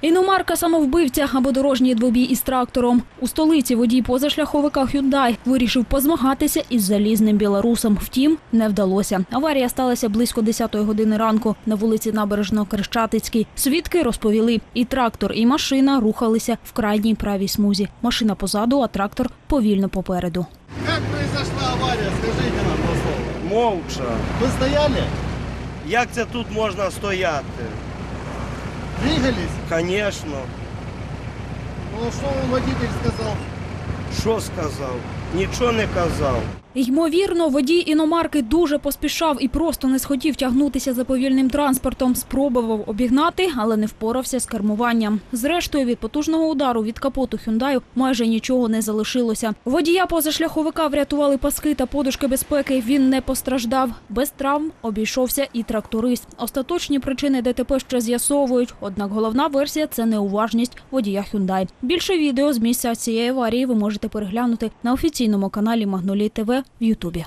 Іномарка самовбивця або дорожній двобій із трактором. У столиці водій позашляховика Hyundai вирішив позмагатися із залізним білорусом. Втім, не вдалося. Аварія сталася близько 10-ї години ранку на вулиці Набережного Крещатицькій. Свідки розповіли, і трактор, і машина рухалися в крайній правій смузі. Машина позаду, а трактор повільно попереду. Как произошла авария, скажите нам два слова. Мовча. Вы стояли? Як це тут можна стояти? Двигались? Конечно. Ну что вам водитель сказал? Что сказав? Нічого не казав. Ймовірно, водій іномарки дуже поспішав і просто не схотів тягнутися за повільним транспортом. Спробував обігнати, але не впорався з кермуванням. Зрештою, від потужного удару від капоту Хюндаю майже нічого не залишилося. Водія позашляховика врятували паски та подушки безпеки. Він не постраждав. Без травм обійшовся і тракторист. Остаточні причини ДТП ще з'ясовують. Однак головна версія це неуважність водія Hyundai. Більше відео з місця цієї аварії ви можете переглянути на офіційному каналі Магнолій ТВ в Ютубі.